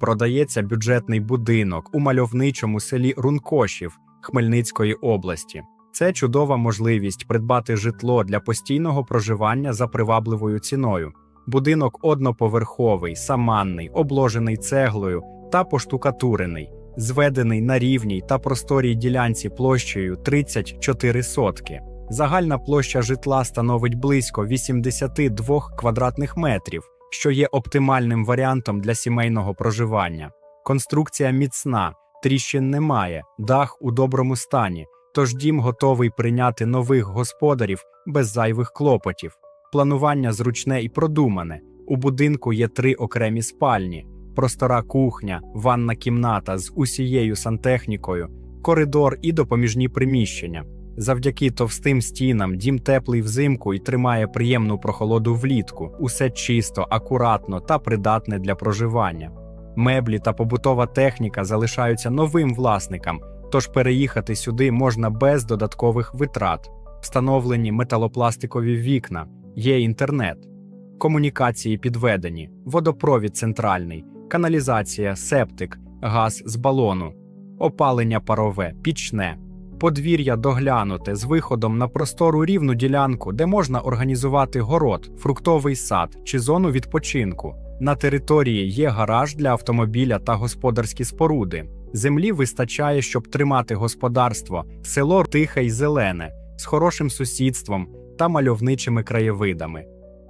продається бюджетний будинок у мальовничому селі Рункошів Хмельницької області. Це чудова можливість придбати житло для постійного проживання за привабливою ціною. Будинок одноповерховий, саманний, обложений цеглою та поштукатурений, зведений на рівній та просторій ділянці площею 34 сотки. Загальна площа житла становить близько 82 квадратних метрів, що є оптимальним варіантом для сімейного проживання. Конструкція міцна, тріщин немає, дах у доброму стані, тож дім готовий прийняти нових господарів без зайвих клопотів. Планування зручне і продумане. У будинку є три окремі спальні: простора кухня, ванна кімната з усією сантехнікою, коридор і допоміжні приміщення. Завдяки товстим стінам дім теплий взимку і тримає приємну прохолоду влітку. Усе чисто, акуратно та придатне для проживання. Меблі та побутова техніка залишаються новим власникам, тож переїхати сюди можна без додаткових витрат. Встановлені металопластикові вікна, є інтернет, комунікації підведені, водопровід центральний, каналізація, септик, газ з балону, опалення парове, пічне. Подвір'я доглянуте з виходом на простору рівну ділянку, де можна організувати город, фруктовий сад чи зону відпочинку. На території є гараж для автомобіля та господарські споруди. Землі вистачає, щоб тримати господарство, село тихе й зелене, з хорошим сусідством та мальовничими краєвидами.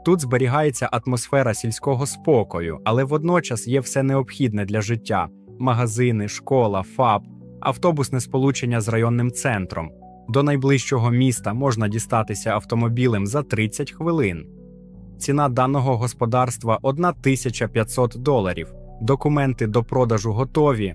Тут зберігається атмосфера сільського спокою, але водночас є все необхідне для життя: магазини, школа, ФАП, автобусне сполучення з районним центром. До найближчого міста можна дістатися автомобілем за 30 хвилин. Ціна даного господарства 1500 доларів. Документи до продажу готові.